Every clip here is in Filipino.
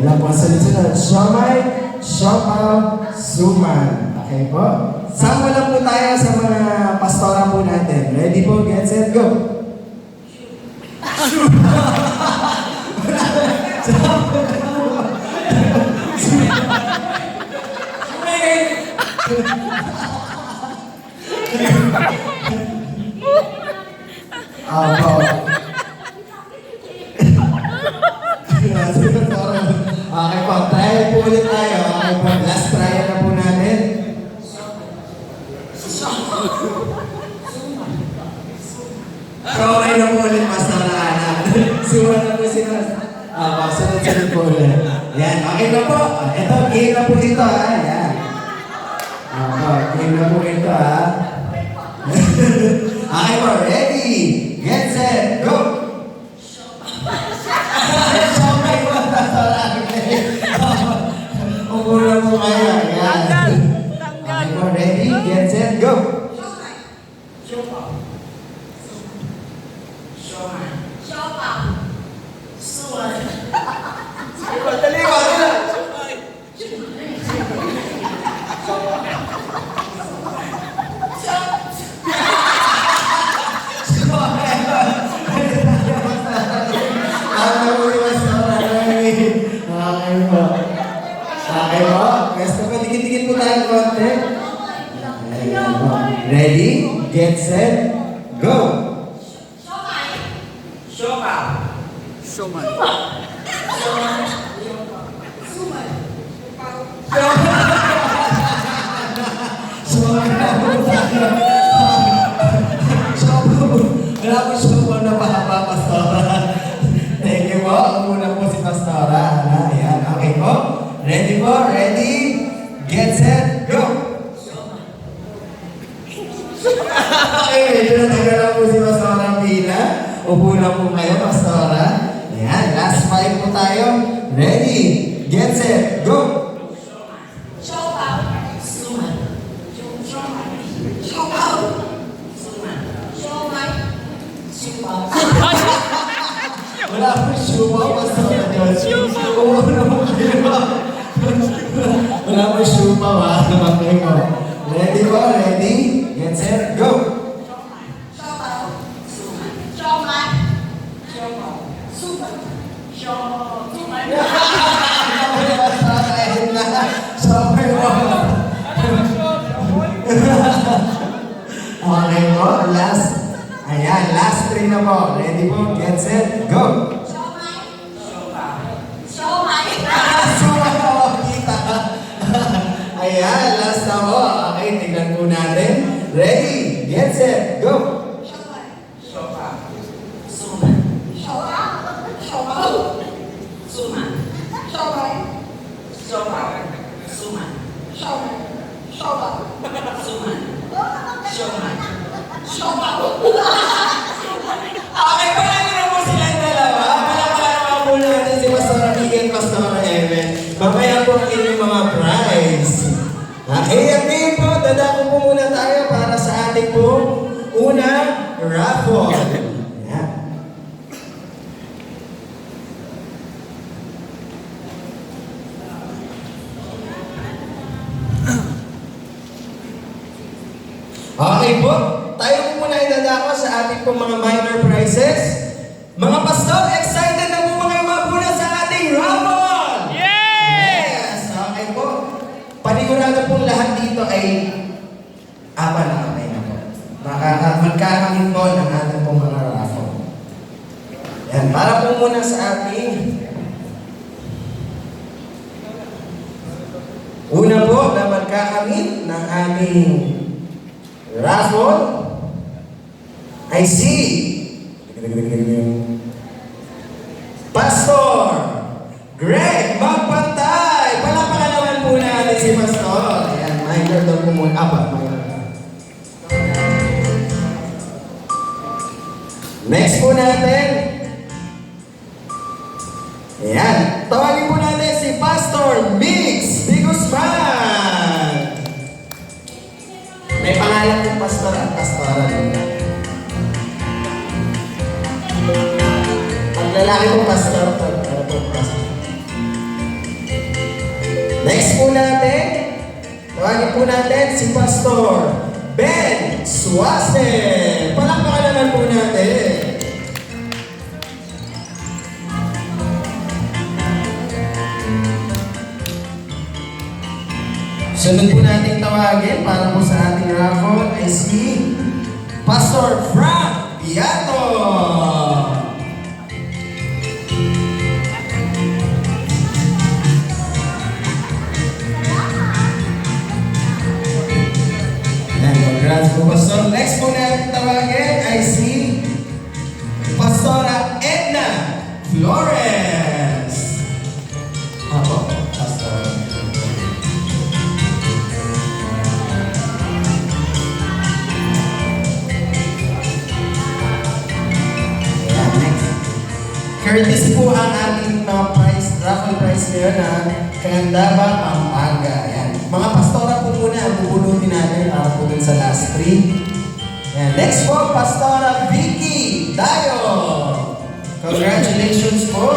Ang sunod-sunod. Siomay, siopaw, suman. Okay po? Sama lang po tayo sa mga pastora po natin. Ready po? Get set, go! Opo. Okay po, ulit tayo. Okay po, last trial na po natin. Okay na po ulit, Pastor Ana. Suwa na po si Pastor. Opo, sunod-sunod po ulit. Yan, okay na po. Ito, game na po dito ha. Yan. Opo, game na po ito ha. okay po, ready, get set, go! Upo na konti. Ayan. Ready? Get set? Go! Showman. So, so, grabe siya po na mahaba, Pastora. Thank po tayo. Ready? Get set? Go! Wala akong siupaw, Pastora Jones. Siupaw. Umuuna po kayo. Wala akong siupaw, ha? Mo. Ready po? Ready? Get set? Go! Last. Ayan, last three na po. Ready po? Get set? Go! Suma po, kita. Ayan, last na po. Okay, tignan po natin. Ready? Get set? Go! Okay, palagi na po silang dalawa. Palakpakan naman po natin si Pastor Miguel, Pastor Evan. Mamaya po ang mga prize. Okay, at ngayon po muna tayo para sa ating po unang raffle. Yan. Okay po, tayo po muna idadako sa ating po mga minor prizes. Mga pastor, excited na po mga mabuna sa ating raffle! Yes! Yes! Okay po. Panigurado po lahat dito ay apat na kamay na po. Makaka magkakamin po ng ating pong mga raffle. Yan, para po muna sa ating Una po na magkakamit ng aming raffle ay si Pastor Greg Magpantay! Palapakan naman po natin si Pastor. Ayan, daw po muna. Apa. Next po natin. Ayan, tawagin po natin si Pastor Mix Bigusman. May pangalan ng pastor at pastora doon. Pag lalaki po pastor, pag po pastor. Next po natin, tawagin po natin si Pastor Ben Suase. Palakpakan naman po natin. Sunod po natin tawagin para po sa ating raffle ay si Pastor Frank Piato. Next po natin tawagin ay si Pastora Edna Flores. Ako, Pastor. Ayan, next. Courtesy po ang ating mga prize, raffle prize ngayon na Kagandaba, Pampanga. Ayan. Mga pastora po muna ang bubulutin natin para po dun sa last three. Ayan. Next po, Pastora Vicky Dayo. Congratulations po.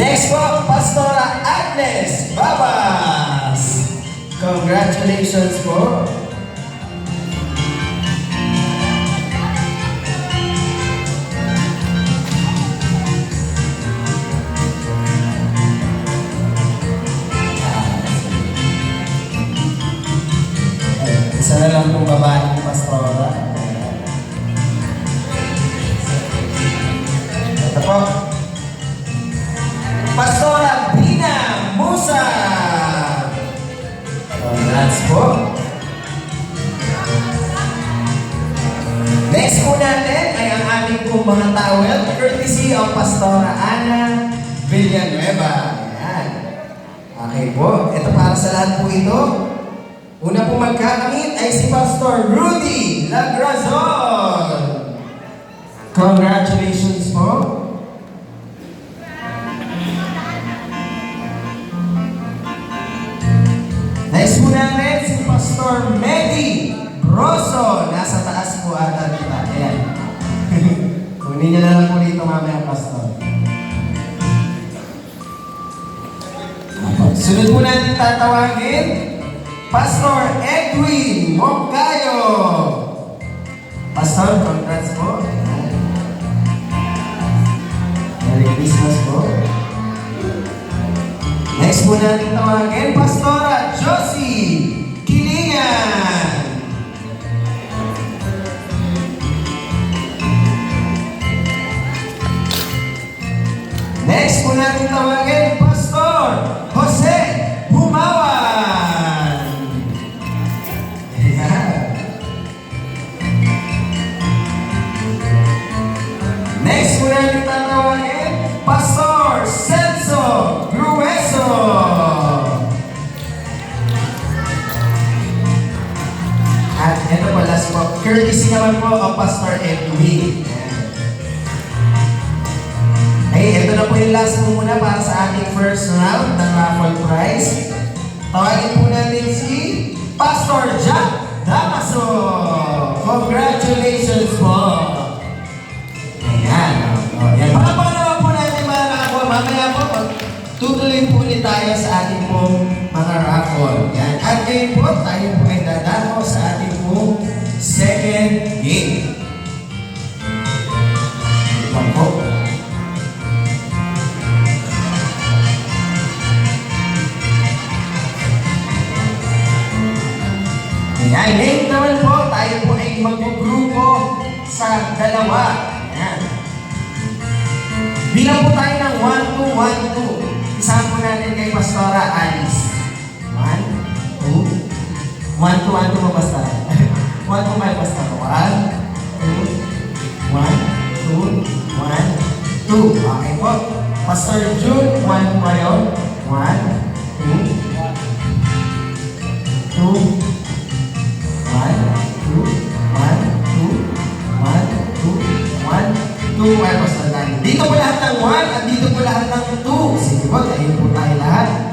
Next po, Pastora Agnes Babas. Congratulations po. Lang pong babae ng pastora. Ito po. Pastora Bina Musa. Congrats po. Next po natin ay ang ating pong mga towel courtesy of Pastora Ana Villanueva. Ayan. Okay po. Ito para sa lahat po ito. Una po magkakamit ay si Pastor Rudy Lagrazon. Congratulations po. Next po natin si Pastor Medi Broso. Nasa taas po ata dito. Ayan. Kunin niyo na lang po dito mamaya, Pastor. Sunod po natin tatawagin Pastor Edwin Moncayo. Pastor, congrats po. Merry Christmas po. Next po natin tawagin, Pastora Josie Kilingan. Next po natin tawagin, courtesy naman po ang Pastor Edwin. Ay, ito na po yung last po muna para sa ating first round ng raffle prize. Tawagin po natin si Pastor Jack Damaso. Congratulations po! Ayan. O, yan. Palakpakan naman po natin mga nakakuha. Mamaya po, tutuloy po ulit tayo sa ating pong mga raffle. Yan. At ngayon po, tayo po ay dadako sa ating pong second game. Po. Ayan. Ngayon naman po, tayo po ay mag-grupo sa dalawa. Ayan. Bilang po tayo ng 1, 2, 1, 2. Isahan po natin kay Pastora Alice. 1, 2, 1, 2, 1, 2 mo 1, 2, may basta. 1, 2, 1, 2, 1, 2. Okay po. Pastor Jude, 1 po kayo. 1, 2, 2, 1, 2, 1, 2, 1, 2, 1, 2, ay Pastor Dani. Dito po lahat ng 1 at dito po lahat ng 2. Sige po, tayo po tayo lahat.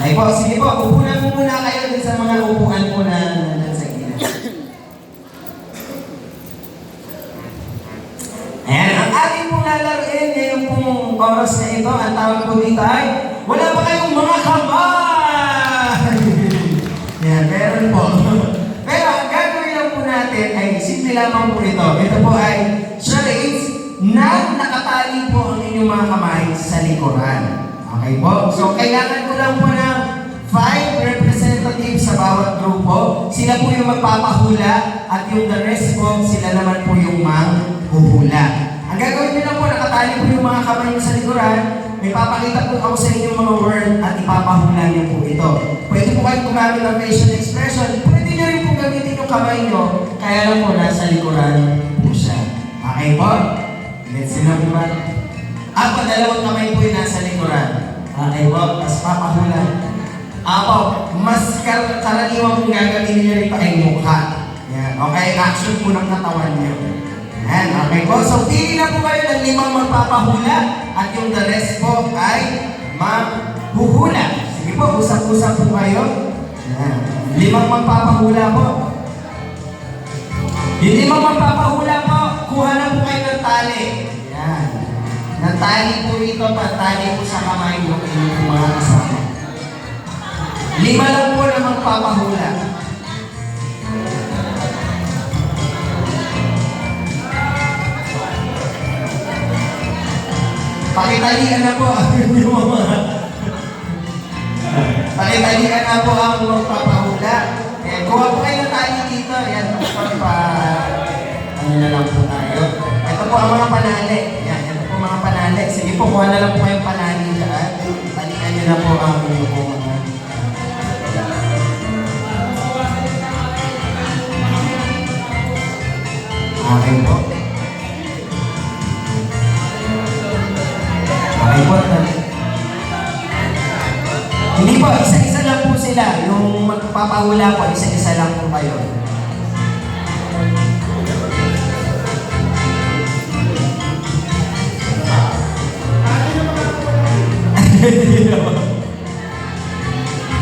Okay po, sige po, upunan mo muna kayo dun sa mga upuan po na nandun sa gilid. Ayan, ang ating pong lalaroin ngayong pong oras na ito, ang tawag po dito ay, wala pa kayong mga kamay! Yan, meron po. Pero ang gagawin lang po natin ay simple lamang po ito. Ito po ay charades na nakatali po ang inyong mga kamay sa likuran. Okay po? So, kailangan ko lang po ng five representatives sa bawat grupo. Sila po yung magpapahula at yung the rest po, sila naman po yung manghuhula. Ang gagawin nyo lang po, nakatali po yung mga kamay sa likuran. May papakita po ako sa inyo mga word at ipapahula niyo po ito. Pwede po kayong gumamit ng facial expression. Pwede nyo rin po gamitin yung kamay nyo. Kaya lang po nasa likuran po siya. Okay po? Let's see na? Ako, dalawang kamay po yung nasa likuran. Okay po? Tapos papahula. Ako, mas kar karaniwan kong gagamitin nyo rin pa ay mukha. Yan. Okay, action po ng katawan nyo. Yan, okay po. So, pili na po kayo ng limang magpapahula at yung the rest po ay maghuhula. Sige po, usap-usap po kayo. Yan. Limang magpapahula po. Yung limang magpapahula po, kuha na po kayo ng tali. Yan. Ng tali po ito, patali po sa kamay ng inyong mga kasama. Lima lang po na magpapahula. Pakitalian na po ang inyong mga... Pakitalian na po ang magpapahula. Ayan, kuha po kayo ng tali dito. Ayan, pa... Ano na lang po tayo. Ito po ang mga panali. Ayan, po, kuha na lang po kayong panali dyan. Talian nyo na po ang po mga... Okay po. Okay po. Hindi po, isa-isa lang po sila. Yung magpapahula po, isa-isa lang po kayo.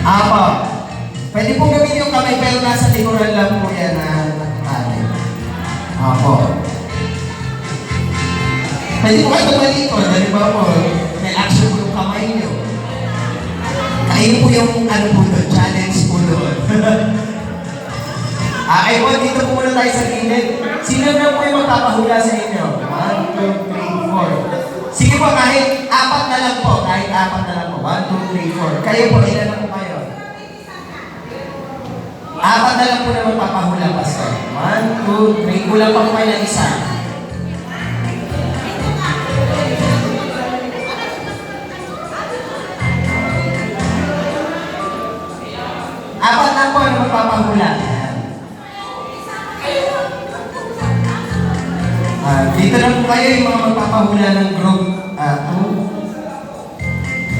Apo. Pwede pong gamitin yung kamay pero nasa likuran lang po yan na nakatali. Apo. Pwede po kayo tumalikod. Halimbawa po, may action po yung kamay niyo. Kayo po yung ano po doon, challenge po doon. ah, po, dito po muna tayo sa gilid. Sino na po yung magpapahula sa inyo? One, two, three, four. Sige po, kahit apat na lang po. Kahit apat na lang po. One, two, three, four. Kayo po, ilan na po kayo? Apat na lang po na magpapahula, Pastor. One, two, three. Kulang pa po kayo ng isa. Apat na po na magpapahula. Dito na po kayo yung mga magpapahula ng group. Ah, two.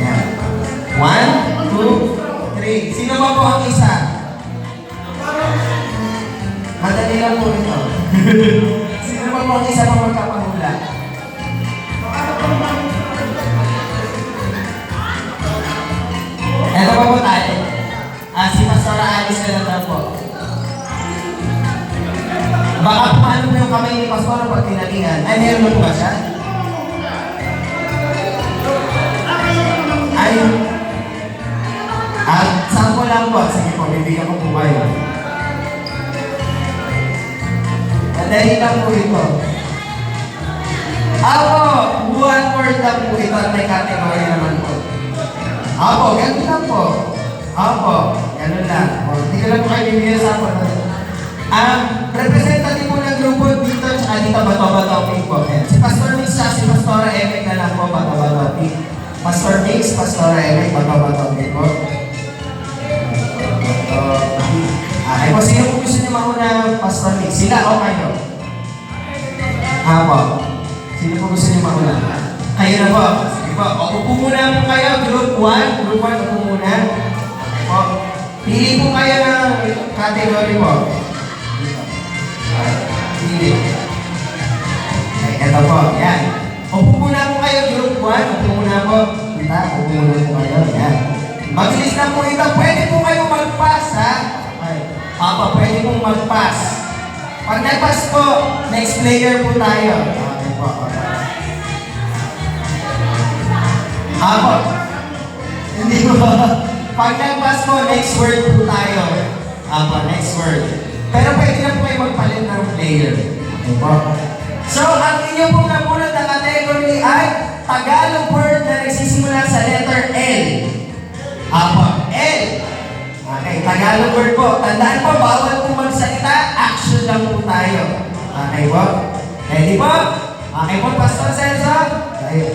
Yan. One, two, three. Sino ba po ang isa? Madali lang po ito. Sino ba po ang isa pang magpapahula? Ito pa po tayo. Ah, si Pastora Alice na daw po. Baka paano yung kamay ni Pastor pag tinalingan? Ay, meron na ba siya? Ay, ah, sample lang po. Sige po, bibigyan ko po kayo. Madali lang po ito. Ako, one word lang po ito at may category naman po. Apo, ganun lang po. Apo, ganun lang. O, hindi ko lang po kayo bibigyan sa apo. Ang representative Pastor Mix, Pastora Emek, Bato-Bato po. Okay po, sino po gusto niyo mauna, Pastor Mix? Sila o kayo? Apo. Sino po gusto niyo mauna? Kayo na po. Sige po. O, upo muna po kayo. Group 1. Group 1, upo muna. Po. Pili po kayo ng category po. Pili. Okay, eto po. Yan. Upo muna po kayo, group 1. Upo muna po. Kita, upo muna po kayo. Yan. Mabilis na po ito. Pwede po kayo mag-pass, ha? Okay. Papa, pwede pong mag-pass. Pag nag-pass po, next player po tayo. Okay po. Apo. Hindi po. Pag nag-pass po, next word po tayo. Apo, next word. Pero pwede na po kayo magpalit ng player. Okay po. So, ang inyo pong napunod na category ay Tagalog word na nagsisimula sa letter L. Apo, L. Okay, Tagalog word po. Tandaan po, bawal po magsalita. Action lang po tayo. Okay po? Ready po? Okay po, Pastor Celso? Tayo.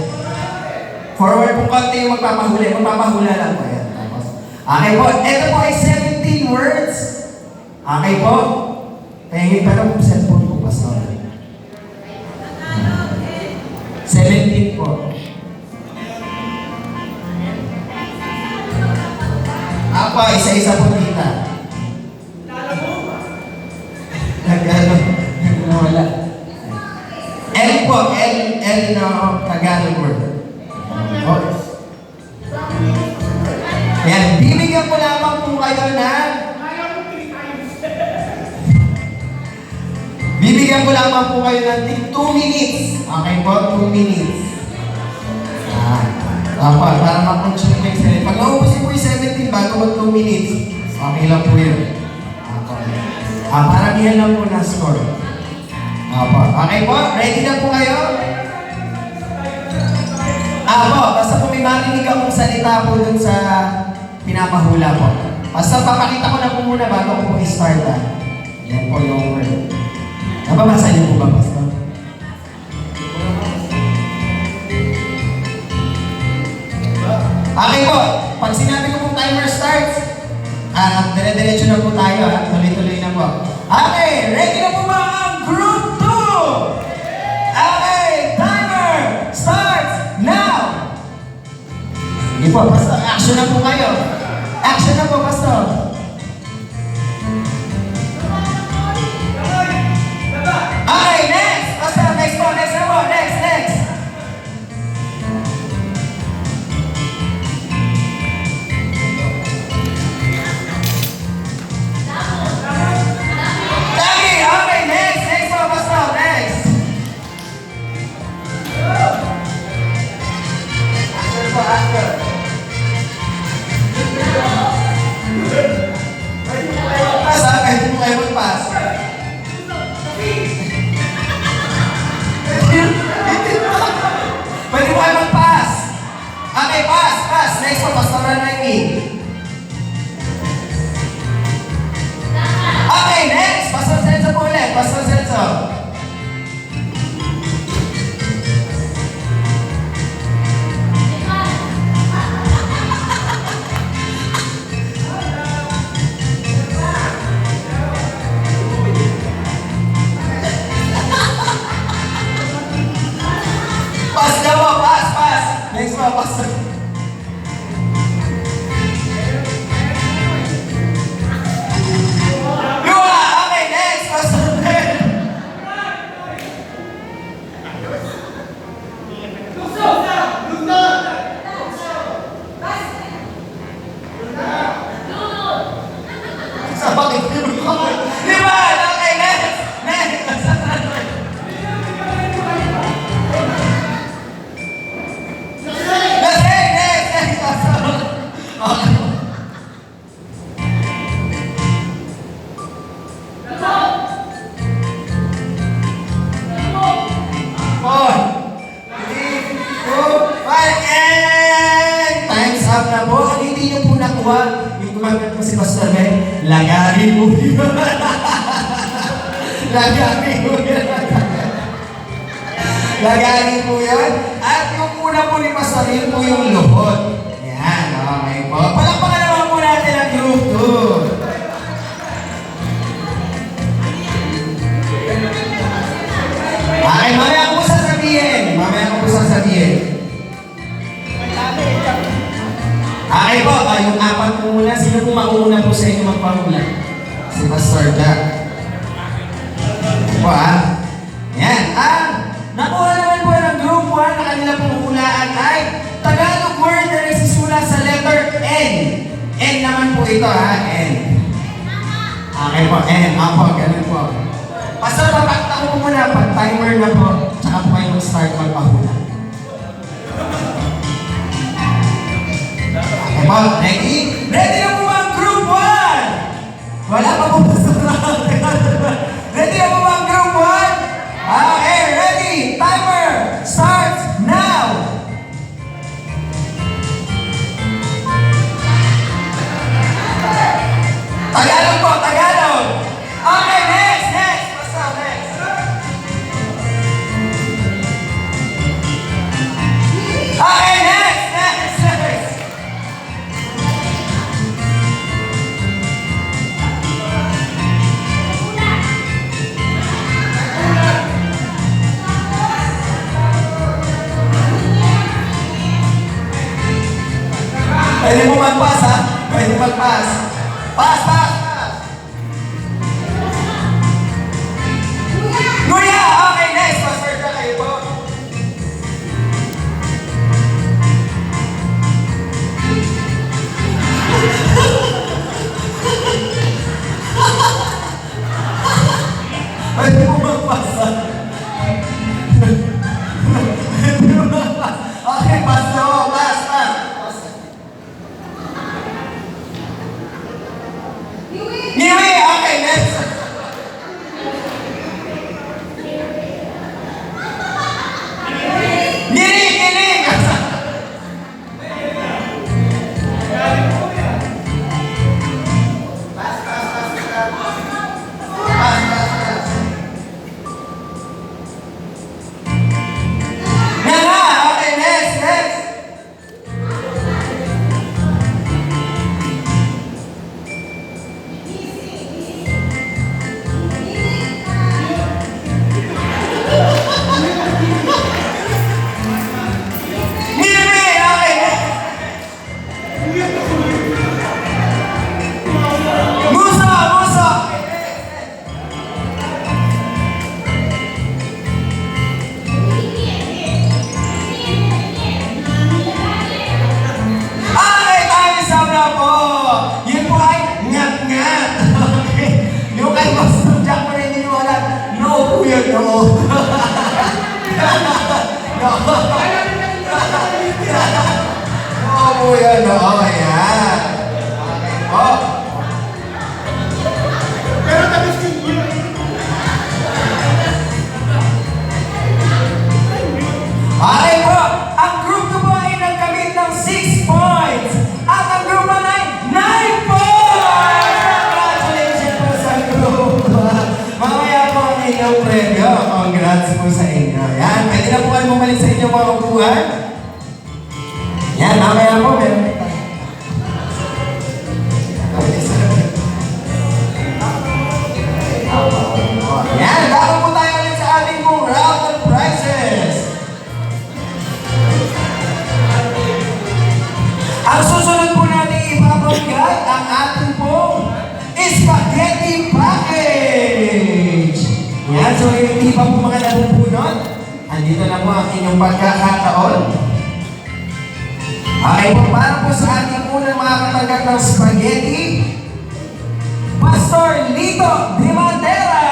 Forward po konti yung magpapahuli. Magpapahula lang po yan. Okay po, ito po ay 17 words. Okay po? Tingin pa lang po cellphone po, Pastor. 17 Apo, basta po may marinig akong salita po dun sa pinapahula po. Basta papakita ko na po muna bago ko po i-start ah. Yan po yung word. Nababasa niyo po ba, Pastor? Okay po, pag sinabi ko pong timer starts, ah, dire-diretso na po tayo, ah. tuloy-tuloy na po. Okay, ready na po ba Po, Pastor, action na po kayo. Action na po, Pastor. Si Pastor Ben, lagarin mo yun. lagarin mo yun. lagarin mo yun. At yung una po ni Pastor, yun po yung luhod. Yan, okay po. Palakpakan naman po natin ang group 2. Okay, mamaya ko po sasabihin. Mamaya ko po sasabihin. Okay po, ah, mangunguna? Sino po mangunguna po sa inyo magpahula? Si Pastor Jack. Po ah. Yan. Ah, nakuha naman po ng group 1 na kanila pong hulaan ay Tagalog word na nagsisula sa letter N. N naman po ito ha, N. Okay po, N. Apo, ganun po. Pastor, papakita ko muna pag timer na po. Tsaka po kayo mag-start magpahula. Okay ready? Ready na po ang group 1? Wala pa po ng premyo. Congrats po sa inyo. Yan, pwede na po kayo bumalik sa inyong mga upuan. Yan, mamaya po, hindi pa po mga nabubunot, andito na po ang inyong pagkakataon. Ay po para po sa ating unang mga katanggap ng spaghetti, Pastor Lito Dimantera!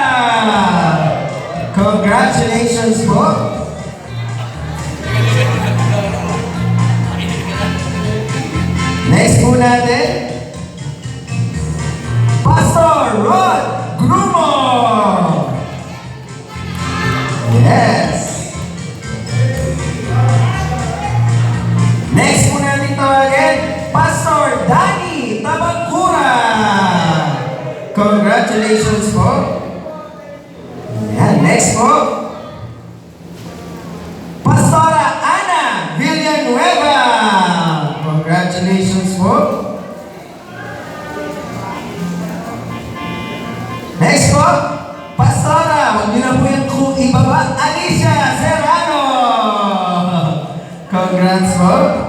Congratulations po! Next po natin, Pastor Ron Yes. Next po natin tawagin, Pastor Danny Tabagkura. Congratulations po. Ayan, next po. Pastora Ana Villanueva. Congratulations po. Next po. Pastora, huwag niyo na po yung ibaba. Aisha Serrano. Congrats po.